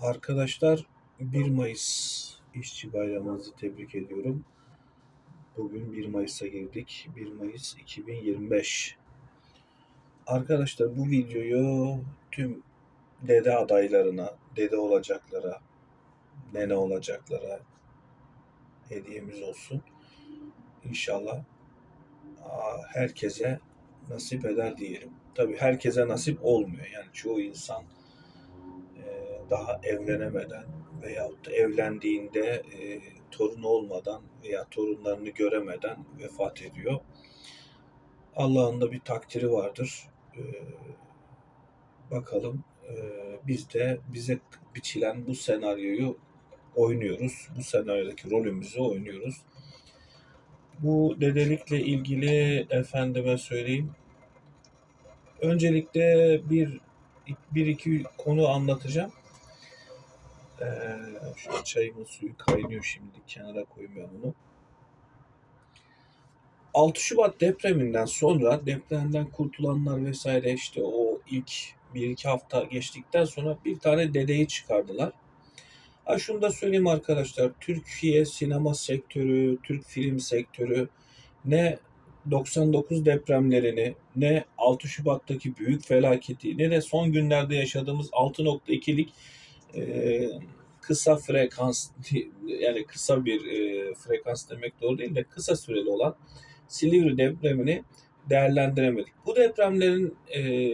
Arkadaşlar 1 Mayıs İşçi Bayramınızı tebrik ediyorum. Bugün 1 Mayıs'a girdik. 1 Mayıs 2025. Arkadaşlar bu videoyu tüm dede adaylarına, dede olacaklara, nene olacaklara hediyemiz olsun. İnşallah herkese nasip eder diyelim. Tabii herkese nasip olmuyor. Yani çoğu insan daha evlenemeden veyahut evlendiğinde e, torun olmadan veya torunlarını göremeden vefat ediyor. Allah'ın da bir takdiri vardır. E, bakalım e, biz de bize biçilen bu senaryoyu oynuyoruz. Bu senaryodaki rolümüzü oynuyoruz. Bu dedelikle ilgili efendime söyleyeyim. Öncelikle bir bir iki konu anlatacağım. Ee, şu çayımın suyu kaynıyor şimdi. Kenara ben bunu. 6 Şubat depreminden sonra depremden kurtulanlar vesaire işte o ilk bir iki hafta geçtikten sonra bir tane dedeyi çıkardılar. Ha şunu da söyleyeyim arkadaşlar. Türkiye sinema sektörü, Türk film sektörü ne 99 depremlerini ne 6 Şubat'taki büyük felaketi ne de son günlerde yaşadığımız 6.2'lik e, kısa frekans yani kısa bir e, frekans demek doğru değil de kısa süreli olan Silivri depremini değerlendiremedik. Bu depremlerin e,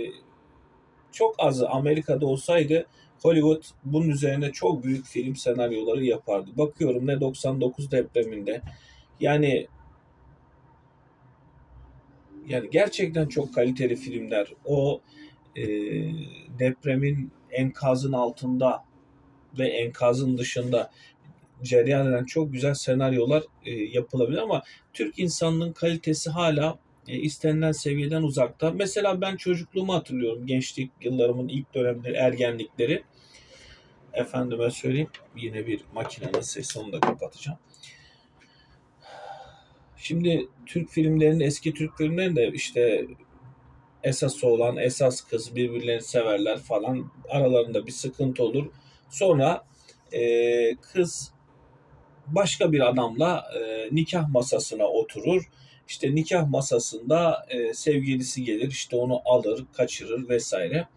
çok azı Amerika'da olsaydı Hollywood bunun üzerine çok büyük film senaryoları yapardı. Bakıyorum ne 99 depreminde yani yani gerçekten çok kaliteli filmler. O e, depremin enkazın altında ve enkazın dışında cereyan eden çok güzel senaryolar e, yapılabilir ama Türk insanlığın kalitesi hala e, istenilen seviyeden uzakta. Mesela ben çocukluğumu hatırlıyorum. Gençlik yıllarımın ilk dönemleri, ergenlikleri. Efendime söyleyeyim. Yine bir makinenin sesi onu da kapatacağım. Şimdi Türk filmlerinde, eski Türk filmlerinde işte esas olan esas kız birbirlerini severler falan. Aralarında bir sıkıntı olur. Sonra e, kız başka bir adamla e, nikah masasına oturur. İşte nikah masasında e, sevgilisi gelir, işte onu alır, kaçırır vesaire.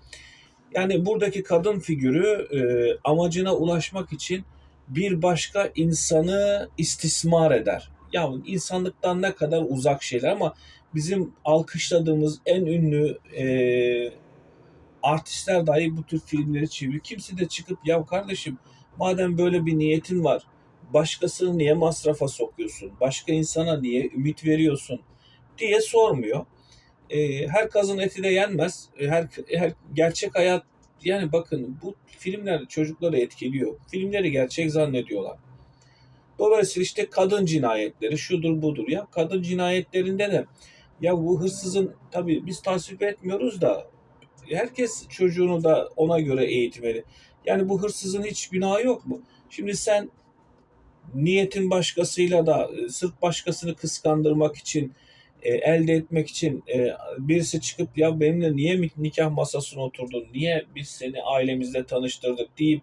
Yani buradaki kadın figürü e, amacına ulaşmak için bir başka insanı istismar eder. Ya insanlıktan ne kadar uzak şeyler ama bizim alkışladığımız en ünlü e, artistler dahi bu tür filmleri çeviriyor. Kimse de çıkıp ya kardeşim madem böyle bir niyetin var başkasını niye masrafa sokuyorsun? Başka insana niye ümit veriyorsun? diye sormuyor. E, her kazın eti de yenmez. E, her, her gerçek hayat yani bakın bu filmler çocukları etkiliyor. Filmleri gerçek zannediyorlar. Dolayısıyla işte kadın cinayetleri şudur budur ya. Kadın cinayetlerinde de ya bu hırsızın tabii biz tasvip etmiyoruz da herkes çocuğunu da ona göre eğitmeli. Yani bu hırsızın hiç günahı yok mu? Şimdi sen niyetin başkasıyla da e, sırf başkasını kıskandırmak için e, elde etmek için e, birisi çıkıp ya benimle niye nikah masasına oturdun? Niye biz seni ailemizle tanıştırdık deyip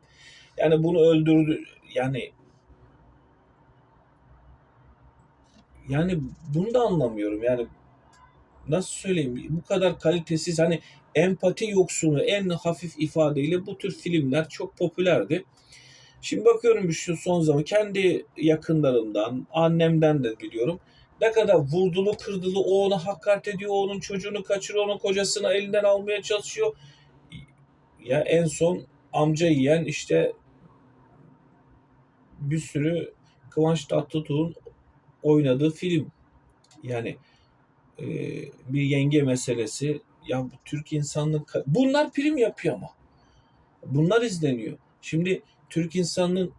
yani bunu öldürdü yani yani bunu da anlamıyorum. Yani nasıl söyleyeyim bu kadar kalitesiz hani empati yoksunu en hafif ifadeyle bu tür filmler çok popülerdi. Şimdi bakıyorum şu son zaman kendi yakınlarımdan, annemden de biliyorum. Ne kadar vurdulu kırdılı o ona hakaret ediyor, onun çocuğunu kaçırıyor, onun kocasını elinden almaya çalışıyor. Ya en son amca yiyen işte bir sürü Kıvanç Tatlıtuğ'un oynadığı film. Yani e, bir yenge meselesi. Ya bu Türk insanlık bunlar prim yapıyor ama. Bunlar izleniyor. Şimdi Türk insanının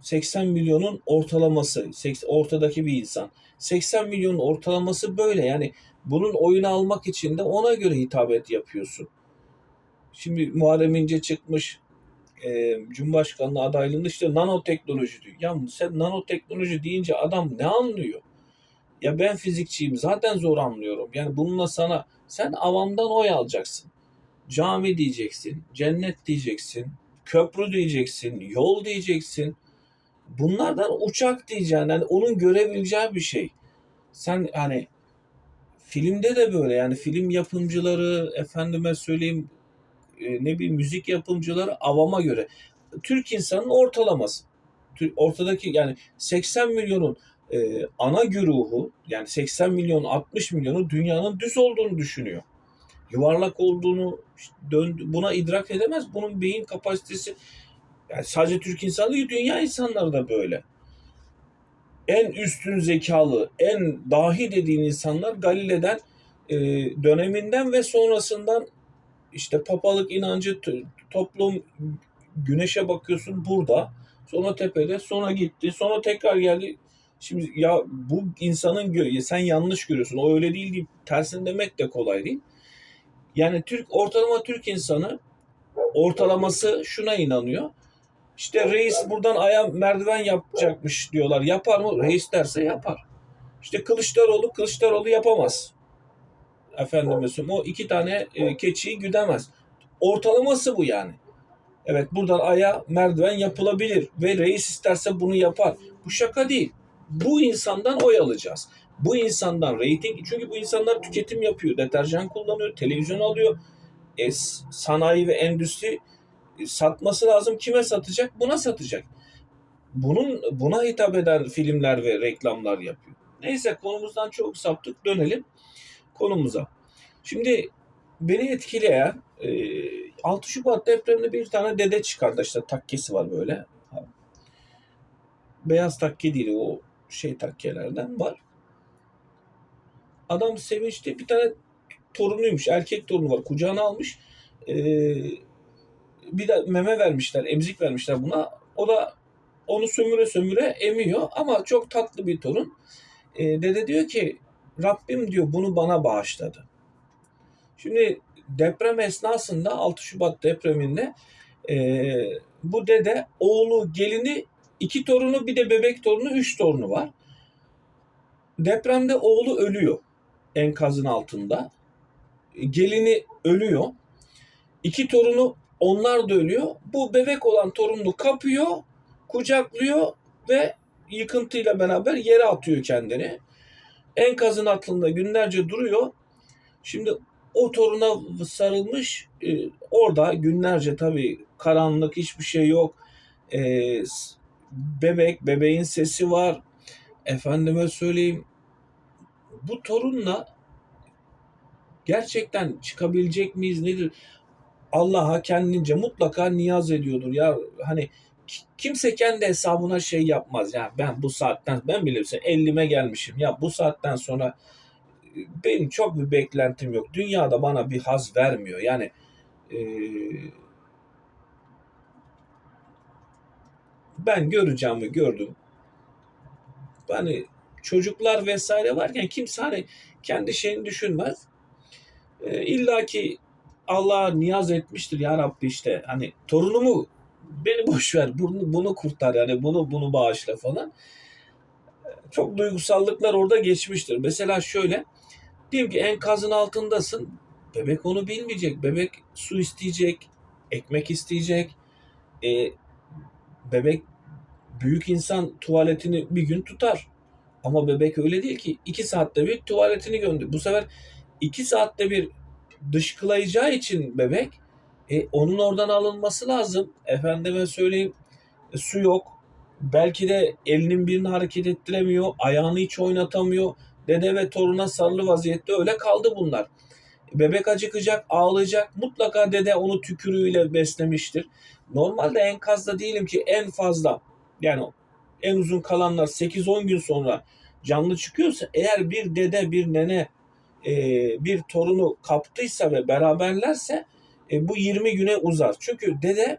80 milyonun ortalaması, ortadaki bir insan. 80 milyonun ortalaması böyle. Yani bunun oyunu almak için de ona göre hitabet yapıyorsun. Şimdi Muharrem İnce çıkmış e, Cumhurbaşkanlığı adaylığında işte nanoteknoloji diyor. Ya sen nanoteknoloji deyince adam ne anlıyor? Ya ben fizikçiyim zaten zor anlıyorum. Yani bununla sana sen avamdan oy alacaksın. Cami diyeceksin, cennet diyeceksin, köprü diyeceksin, yol diyeceksin. Bunlardan uçak diyeceksin. Yani onun görebileceği bir şey. Sen hani filmde de böyle yani film yapımcıları efendime söyleyeyim e, ne bileyim müzik yapımcıları avama göre. Türk insanının ortalaması. Ortadaki yani 80 milyonun e, ana güruhu yani 80 milyon 60 milyonu dünyanın düz olduğunu düşünüyor. Yuvarlak olduğunu buna idrak edemez. Bunun beyin kapasitesi yani sadece Türk insanı değil dünya insanları da böyle. En üstün zekalı, en dahi dediğin insanlar Galile'den e, döneminden ve sonrasından işte papalık inancı, toplum, güneşe bakıyorsun burada. Sonra tepede, sonra gitti, sonra tekrar geldi. Şimdi ya bu insanın gö- sen yanlış görüyorsun. O öyle değil deyip tersini demek de kolay değil. Yani Türk ortalama Türk insanı ortalaması şuna inanıyor. İşte reis buradan aya merdiven yapacakmış diyorlar. Yapar mı? Reis derse yapar. İşte Kılıçdaroğlu Kılıçdaroğlu yapamaz. Efendim mesela o iki tane e, keçiyi güdemez. Ortalaması bu yani. Evet buradan aya merdiven yapılabilir ve reis isterse bunu yapar. Bu şaka değil. Bu insandan oy alacağız. Bu insandan reyting çünkü bu insanlar tüketim yapıyor. Deterjan kullanıyor, televizyon alıyor. E, sanayi ve endüstri e, satması lazım. Kime satacak? Buna satacak. Bunun buna hitap eden filmler ve reklamlar yapıyor. Neyse konumuzdan çok saptık. Dönelim konumuza. Şimdi beni etkileyen e, 6 Şubat depreminde bir tane dede çıkardı işte takkesi var böyle. Beyaz takke değil o şey takkelerden var. Adam sevinçli bir tane torunuymuş erkek torunu var kucağına almış. E, bir de meme vermişler emzik vermişler buna. O da onu sömüre sömüre emiyor ama çok tatlı bir torun. E, dede diyor ki Rabbim diyor bunu bana bağışladı. Şimdi deprem esnasında 6 Şubat depreminde e, bu dede oğlu gelini iki torunu bir de bebek torunu üç torunu var. Depremde oğlu ölüyor enkazın altında. Gelini ölüyor. İki torunu onlar da ölüyor. Bu bebek olan torununu kapıyor, kucaklıyor ve yıkıntıyla beraber yere atıyor kendini. Enkazın altında günlerce duruyor. Şimdi o toruna sarılmış e, orada günlerce tabii karanlık hiçbir şey yok. E, s- bebek, bebeğin sesi var. Efendime söyleyeyim bu torunla gerçekten çıkabilecek miyiz nedir? Allah'a kendince mutlaka niyaz ediyordur. Ya hani ki- kimse kendi hesabına şey yapmaz. Ya ben bu saatten ben mesela 50'me gelmişim. Ya bu saatten sonra benim çok bir beklentim yok. Dünyada bana bir haz vermiyor. Yani e, ben göreceğimi gördüm. Hani çocuklar vesaire varken kimse hani kendi şeyini düşünmez. E, İlla ki Allah'a niyaz etmiştir ya Rabbi işte hani torunumu beni boş ver bunu, bunu kurtar yani bunu bunu bağışla falan. Çok duygusallıklar orada geçmiştir. Mesela şöyle diyelim ki enkazın altındasın bebek onu bilmeyecek. Bebek su isteyecek, ekmek isteyecek. E, bebek büyük insan tuvaletini bir gün tutar. Ama bebek öyle değil ki. iki saatte bir tuvaletini gönder. Bu sefer iki saatte bir dışkılayacağı için bebek e, onun oradan alınması lazım. Efendime söyleyeyim e, su yok. Belki de elinin birini hareket ettiremiyor. Ayağını hiç oynatamıyor. Dede ve toruna sarılı vaziyette öyle kaldı bunlar. Bebek acıkacak, ağlayacak. Mutlaka dede onu tükürüğüyle beslemiştir. Normalde enkazda diyelim ki en fazla yani en uzun kalanlar 8-10 gün sonra canlı çıkıyorsa eğer bir dede bir nene e, bir torunu kaptıysa ve beraberlerse e, bu 20 güne uzar. Çünkü dede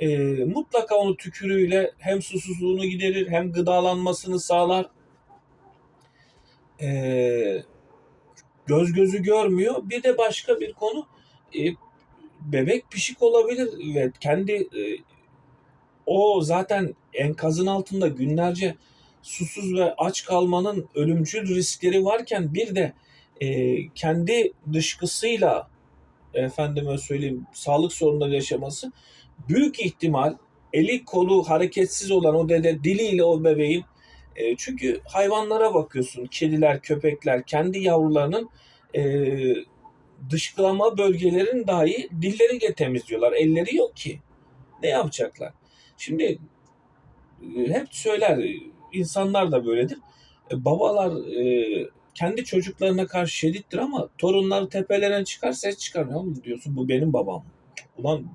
e, mutlaka onu tükürüğüyle hem susuzluğunu giderir hem gıdalanmasını sağlar. E, göz gözü görmüyor. Bir de başka bir konu e, bebek pişik olabilir ve kendi e, o zaten enkazın altında günlerce susuz ve aç kalmanın ölümcül riskleri varken bir de e, kendi dışkısıyla efendime söyleyeyim sağlık sorunları yaşaması Büyük ihtimal eli kolu hareketsiz olan o dede diliyle o bebeğin e, çünkü hayvanlara bakıyorsun kediler köpekler kendi yavrularının e, dışkılama bölgelerini dahi dilleriyle temizliyorlar. Elleri yok ki. Ne yapacaklar? Şimdi e, hep söyler insanlar da böyledir. E, babalar e, kendi çocuklarına karşı şedittir ama torunları tepelerine çıkar ses çıkarmıyor. Oğlum diyorsun bu benim babam. Ulan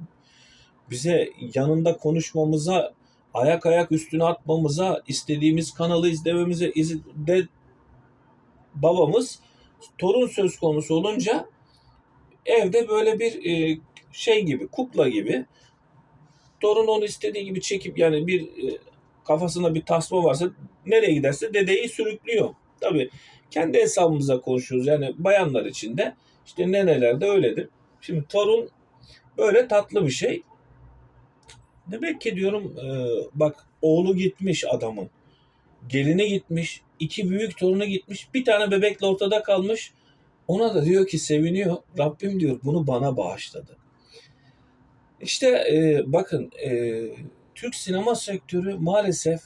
bize yanında konuşmamıza, ayak ayak üstüne atmamıza, istediğimiz kanalı izlememize izin de babamız torun söz konusu olunca evde böyle bir e, şey gibi, kukla gibi torun onu istediği gibi çekip yani bir e, kafasında bir tasma varsa nereye giderse dedeyi sürüklüyor. Tabii kendi hesabımıza konuşuyoruz. Yani bayanlar için de işte neneler de öyledir. Şimdi torun böyle tatlı bir şey. Demek ki diyorum e, bak oğlu gitmiş adamın. Gelini gitmiş. iki büyük torunu gitmiş. Bir tane bebekle ortada kalmış. Ona da diyor ki seviniyor. Rabbim diyor bunu bana bağışladı. İşte e, bakın e, Türk sinema sektörü maalesef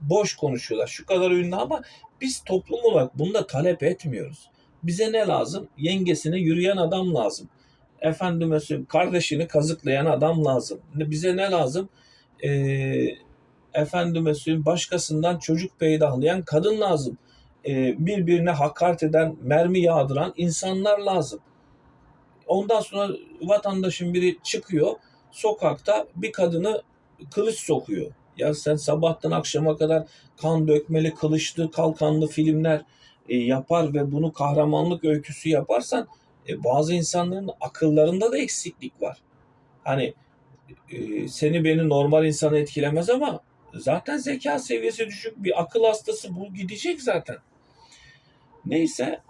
boş konuşuyorlar. Şu kadar ünlü ama biz toplum olarak bunu da talep etmiyoruz. Bize ne lazım? Yengesine yürüyen adam lazım. Efendime söyleyeyim kardeşini kazıklayan adam lazım. Bize ne lazım? Ee, efendime söyleyeyim başkasından çocuk peydahlayan kadın lazım. Ee, birbirine hakaret eden, mermi yağdıran insanlar lazım. Ondan sonra vatandaşın biri çıkıyor sokakta bir kadını kılıç sokuyor. Ya sen sabahtan akşama kadar kan dökmeli, kılıçlı, kalkanlı filmler e, yapar ve bunu kahramanlık öyküsü yaparsan e, bazı insanların akıllarında da eksiklik var. Hani e, seni beni normal insan etkilemez ama zaten zeka seviyesi düşük bir akıl hastası bu gidecek zaten. Neyse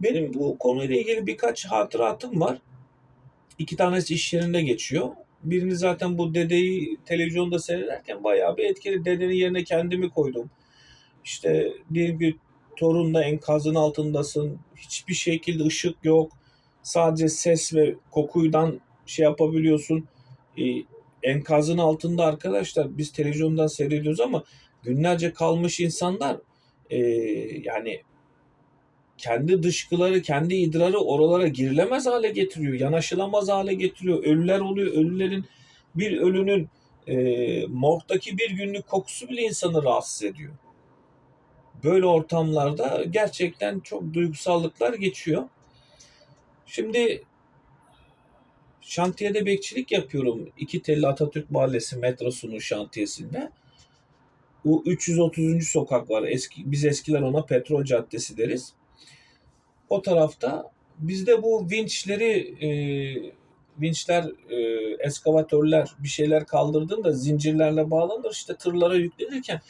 benim bu konuyla ilgili birkaç hatıratım var. İki tanesi iş yerinde geçiyor. Birini zaten bu dedeyi televizyonda seyrederken bayağı bir etkili. Dedenin yerine kendimi koydum. İşte diyelim ki torunla enkazın altındasın. Hiçbir şekilde ışık yok. Sadece ses ve kokuydan şey yapabiliyorsun. Ee, enkazın altında arkadaşlar biz televizyondan seyrediyoruz ama günlerce kalmış insanlar e, yani kendi dışkıları, kendi idrarı oralara girilemez hale getiriyor. Yanaşılamaz hale getiriyor. Ölüler oluyor. Ölülerin bir ölünün e, morgdaki bir günlük kokusu bile insanı rahatsız ediyor. Böyle ortamlarda gerçekten çok duygusallıklar geçiyor. Şimdi şantiyede bekçilik yapıyorum. İki telli Atatürk Mahallesi metrosunun şantiyesinde. Bu 330. sokak var. Eski, biz eskiler ona Petrol Caddesi deriz. O tarafta bizde bu vinçleri e, vinçler, e, eskavatörler bir şeyler kaldırdığında zincirlerle bağlanır. İşte tırlara yüklenirken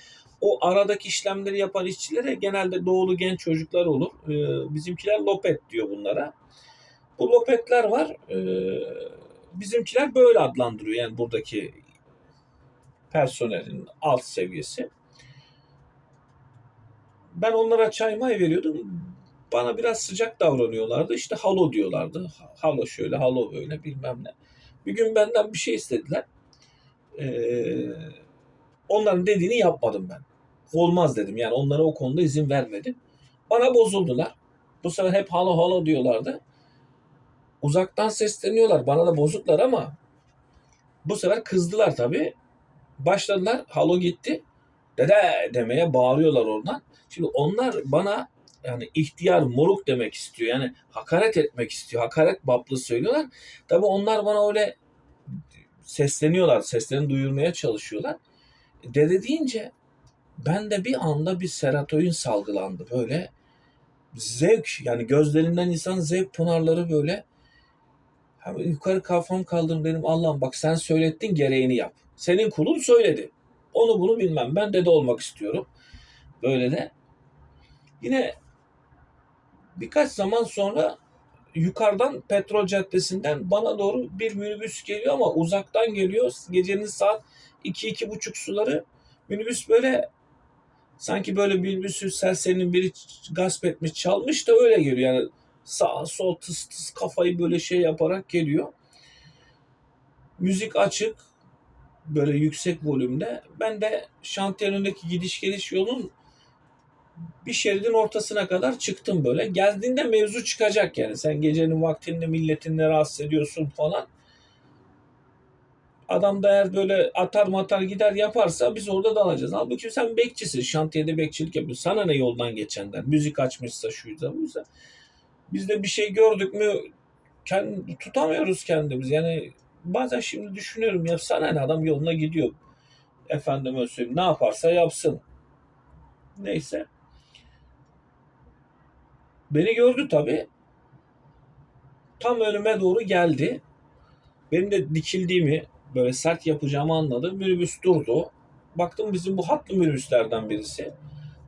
o aradaki işlemleri yapan işçilere genelde doğulu genç çocuklar olur. E, bizimkiler lopet diyor bunlara. Bu lopetler var. E, bizimkiler böyle adlandırıyor yani buradaki personelin alt seviyesi. Ben onlara çay may veriyordum. Bana biraz sıcak davranıyorlardı. İşte halo diyorlardı. Halo şöyle, halo böyle bilmem ne. Bir gün benden bir şey istediler. Ee, onların dediğini yapmadım ben. Olmaz dedim. Yani onlara o konuda izin vermedim. Bana bozuldular. Bu sefer hep halo halo diyorlardı. Uzaktan sesleniyorlar. Bana da bozuklar ama bu sefer kızdılar tabii. Başladılar. Halo gitti. Dede demeye bağırıyorlar oradan. Şimdi onlar bana yani ihtiyar moruk demek istiyor. Yani hakaret etmek istiyor. Hakaret bablı söylüyorlar. Tabii onlar bana öyle sesleniyorlar. Seslerini duyurmaya çalışıyorlar. Dede deyince ben de bir anda bir serotonin salgılandı. Böyle zevk yani gözlerinden insan zevk pınarları böyle Hemen yukarı kafam kaldırdım dedim Allah'ım bak sen söylettin gereğini yap. Senin kulun söyledi. Onu bunu bilmem. Ben dede olmak istiyorum. Böyle de. Yine birkaç zaman sonra yukarıdan Petrol Caddesi'nden bana doğru bir minibüs geliyor ama uzaktan geliyor. Gecenin saat 2-2.30 suları. Minibüs böyle sanki böyle minibüsü serserinin biri gasp etmiş çalmış da öyle geliyor. Yani sağ sol tıs tıs kafayı böyle şey yaparak geliyor. Müzik açık. böyle yüksek volümde. Ben de şantiyenin önündeki gidiş geliş yolun bir şeridin ortasına kadar çıktım böyle. Geldiğinde mevzu çıkacak yani. Sen gecenin vaktinde milletin ne rahatsız ediyorsun falan. Adam da eğer böyle atar matar gider yaparsa biz orada dalacağız. Halbuki sen bekçisin. Şantiyede bekçilik yapıyorsun. Sana ne yoldan geçenden? Müzik açmışsa şuysa buysa. Biz de bir şey gördük mü kendi, tutamıyoruz kendimiz. Yani bazen şimdi düşünüyorum ya sana ne adam yoluna gidiyor. Efendime söyleyeyim ne yaparsa yapsın. Neyse. Beni gördü tabii. Tam önüme doğru geldi. Benim de dikildiğimi, böyle sert yapacağımı anladı. Minibüs durdu. Baktım bizim bu hatlı minibüslerden birisi.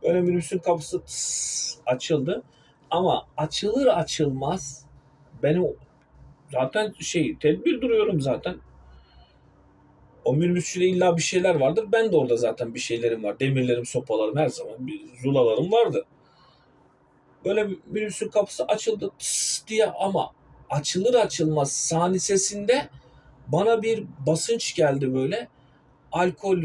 Böyle minibüsün kapısı tıs açıldı. Ama açılır açılmaz benim zaten şey tedbir duruyorum zaten. O minibüsçüde illa bir şeyler vardır. Ben de orada zaten bir şeylerim var. Demirlerim, sopalarım her zaman bir zulalarım vardı. Böyle minibüsün kapısı açıldı tıs diye ama açılır açılmaz sanisesinde bana bir basınç geldi böyle. Alkol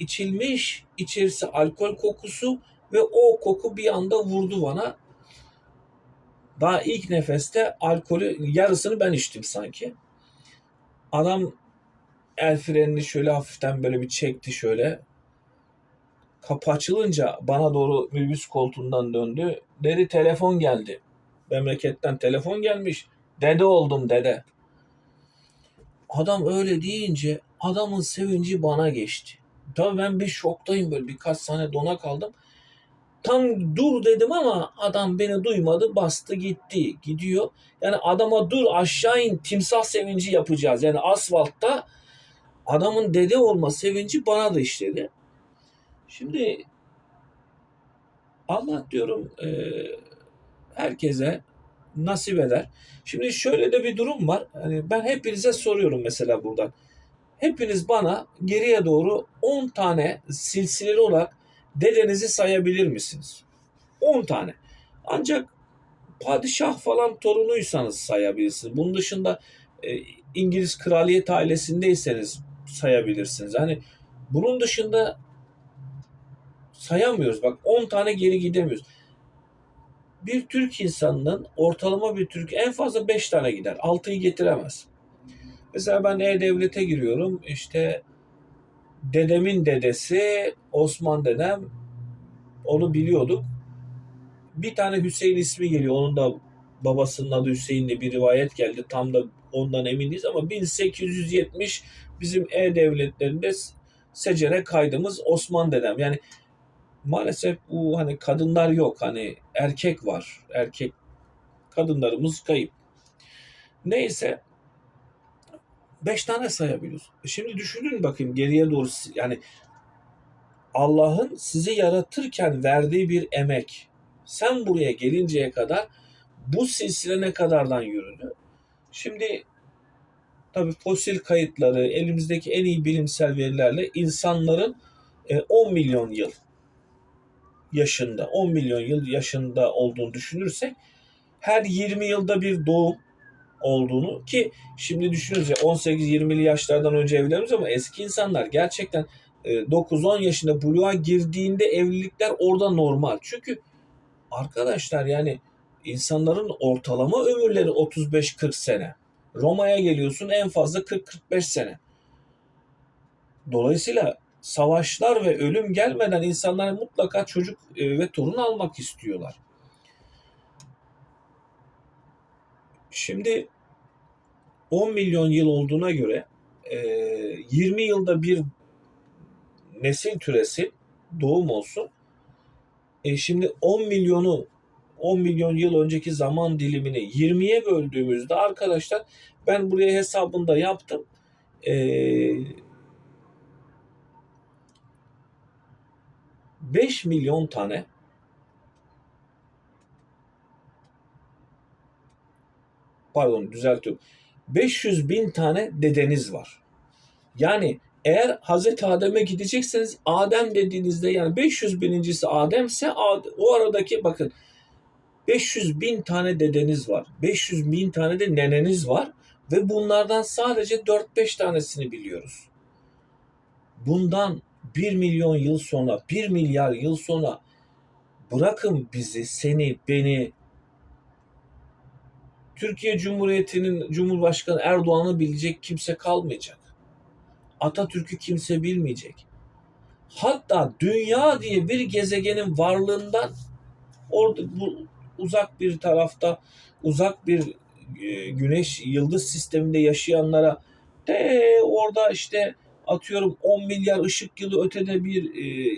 içilmiş, içerisi alkol kokusu ve o koku bir anda vurdu bana. Daha ilk nefeste alkolü yarısını ben içtim sanki. Adam el frenini şöyle hafiften böyle bir çekti şöyle. Kapı açılınca bana doğru minibüs koltuğundan döndü. Dedi telefon geldi. Memleketten telefon gelmiş. Dede oldum dede. Adam öyle deyince adamın sevinci bana geçti. Tabii ben bir şoktayım böyle birkaç saniye dona kaldım. Tam dur dedim ama adam beni duymadı bastı gitti gidiyor. Yani adama dur aşağı in timsah sevinci yapacağız. Yani asfaltta adamın dede olma sevinci bana da işledi. Şimdi Allah diyorum e, herkese nasip eder. Şimdi şöyle de bir durum var. Hani ben hepinize soruyorum mesela buradan. Hepiniz bana geriye doğru 10 tane silsileli olarak dedenizi sayabilir misiniz? 10 tane. Ancak padişah falan torunuysanız sayabilirsiniz. Bunun dışında e, İngiliz kraliyet ailesindeyseniz sayabilirsiniz. Hani bunun dışında sayamıyoruz. Bak 10 tane geri gidemiyoruz. Bir Türk insanının ortalama bir Türk en fazla 5 tane gider. 6'yı getiremez. Mesela ben E-Devlet'e giriyorum. İşte dedemin dedesi Osman dedem onu biliyorduk. Bir tane Hüseyin ismi geliyor. Onun da babasının adı Hüseyin'li bir rivayet geldi. Tam da ondan eminiz ama 1870 bizim E-Devletlerinde secere kaydımız Osman dedem. Yani maalesef bu hani kadınlar yok. Hani erkek var. Erkek kadınlarımız kayıp. Neyse beş tane sayabiliyoruz. E Şimdi düşünün bakayım geriye doğru yani Allah'ın sizi yaratırken verdiği bir emek. Sen buraya gelinceye kadar bu silsile ne kadardan yürüdü? Şimdi tabii fosil kayıtları, elimizdeki en iyi bilimsel verilerle insanların 10 milyon yıl yaşında, 10 milyon yıl yaşında olduğunu düşünürsek her 20 yılda bir doğum olduğunu ki şimdi düşünüyoruz ya 18-20'li yaşlardan önce evleniyoruz ama eski insanlar gerçekten 9-10 yaşında buluğa girdiğinde evlilikler orada normal. Çünkü arkadaşlar yani insanların ortalama ömürleri 35-40 sene. Roma'ya geliyorsun en fazla 40-45 sene. Dolayısıyla savaşlar ve ölüm gelmeden insanlar mutlaka çocuk e, ve torun almak istiyorlar. Şimdi 10 milyon yıl olduğuna göre 20 yılda bir nesil türesi doğum olsun. E şimdi 10 milyonu 10 milyon yıl önceki zaman dilimini 20'ye böldüğümüzde arkadaşlar ben buraya hesabında yaptım. Ee, 5 milyon tane pardon düzeltiyorum. 500 bin tane dedeniz var. Yani eğer Hazreti Adem'e gidecekseniz Adem dediğinizde yani 500 binincisi Adem'se o aradaki bakın 500 bin tane dedeniz var. 500 bin tane de neneniz var. Ve bunlardan sadece 4-5 tanesini biliyoruz. bundan 1 milyon yıl sonra, 1 milyar yıl sonra bırakın bizi, seni, beni Türkiye Cumhuriyeti'nin Cumhurbaşkanı Erdoğan'ı bilecek kimse kalmayacak. Atatürk'ü kimse bilmeyecek. Hatta dünya diye bir gezegenin varlığından orada bu uzak bir tarafta uzak bir e, güneş yıldız sisteminde yaşayanlara de orada işte atıyorum 10 milyar ışık yılı ötede bir e,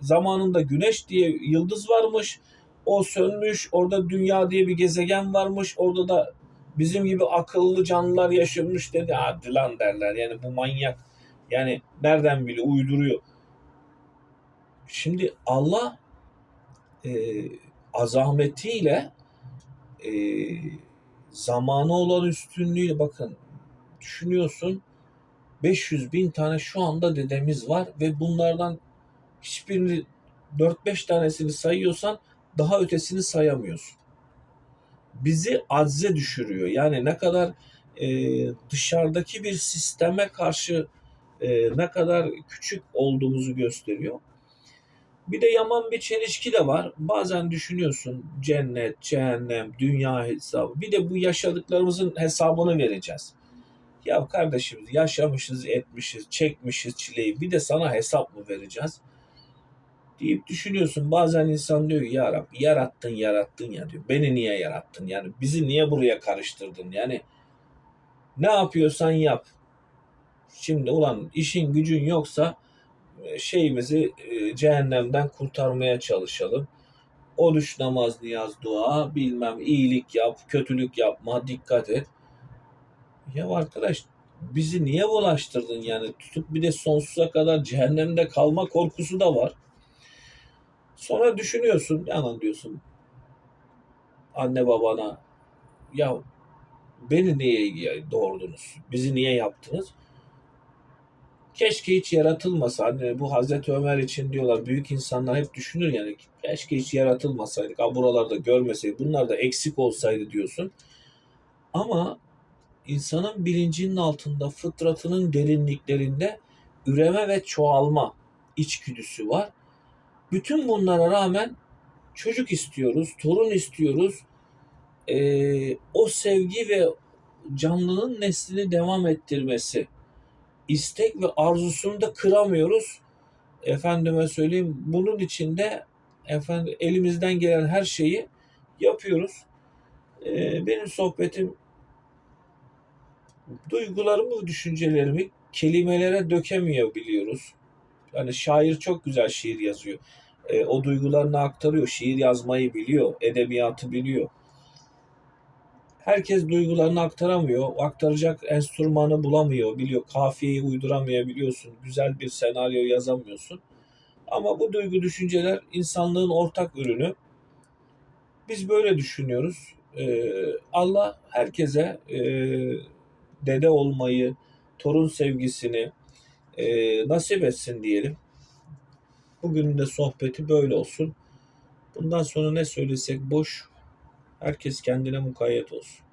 zamanında güneş diye yıldız varmış. O sönmüş. Orada dünya diye bir gezegen varmış. Orada da bizim gibi akıllı canlılar yaşamış dedi. Hadi lan derler. Yani bu manyak. Yani nereden bile uyduruyor. Şimdi Allah e, azametiyle e, zamana olan üstünlüğüyle bakın düşünüyorsun 500 bin tane şu anda dedemiz var ve bunlardan hiçbirini 4-5 tanesini sayıyorsan daha ötesini sayamıyorsun. Bizi azze düşürüyor. Yani ne kadar e, dışarıdaki bir sisteme karşı e, ne kadar küçük olduğumuzu gösteriyor. Bir de yaman bir çelişki de var. Bazen düşünüyorsun cennet, cehennem, dünya hesabı. Bir de bu yaşadıklarımızın hesabını vereceğiz. Ya kardeşim yaşamışız, etmişiz, çekmişiz çileyi. Bir de sana hesap mı vereceğiz? deyip düşünüyorsun. Bazen insan diyor ya Rabbi yarattın yarattın ya diyor. Beni niye yarattın? Yani bizi niye buraya karıştırdın? Yani ne yapıyorsan yap. Şimdi ulan işin gücün yoksa e, şeyimizi e, cehennemden kurtarmaya çalışalım. Oruç, namaz, niyaz, dua, bilmem iyilik yap, kötülük yapma, dikkat et. Ya arkadaş bizi niye bulaştırdın yani tutup bir de sonsuza kadar cehennemde kalma korkusu da var. Sonra düşünüyorsun, yalan diyorsun anne babana ya beni niye doğurdunuz? Bizi niye yaptınız? Keşke hiç yaratılmasa. Hani bu Hazreti Ömer için diyorlar büyük insanlar hep düşünür yani keşke hiç yaratılmasaydık. Ha buralarda görmeseydik. Bunlar da eksik olsaydı diyorsun. Ama insanın bilincinin altında fıtratının derinliklerinde üreme ve çoğalma içgüdüsü var. Bütün bunlara rağmen çocuk istiyoruz, torun istiyoruz. Ee, o sevgi ve canlının neslini devam ettirmesi istek ve arzusunu da kıramıyoruz. Efendime söyleyeyim bunun için de efendim elimizden gelen her şeyi yapıyoruz. Ee, benim sohbetim duygularımı, düşüncelerimi kelimelere dökemiyor biliyoruz. Hani şair çok güzel şiir yazıyor. E, o duygularını aktarıyor. Şiir yazmayı biliyor. Edebiyatı biliyor. Herkes duygularını aktaramıyor. Aktaracak enstrümanı bulamıyor. Biliyor. Kafiyeyi uyduramayabiliyorsun. Güzel bir senaryo yazamıyorsun. Ama bu duygu düşünceler insanlığın ortak ürünü. Biz böyle düşünüyoruz. Ee, Allah herkese e, dede olmayı, torun sevgisini e, nasip etsin diyelim. Bugünün de sohbeti böyle olsun. Bundan sonra ne söylesek boş. Herkes kendine mukayyet olsun.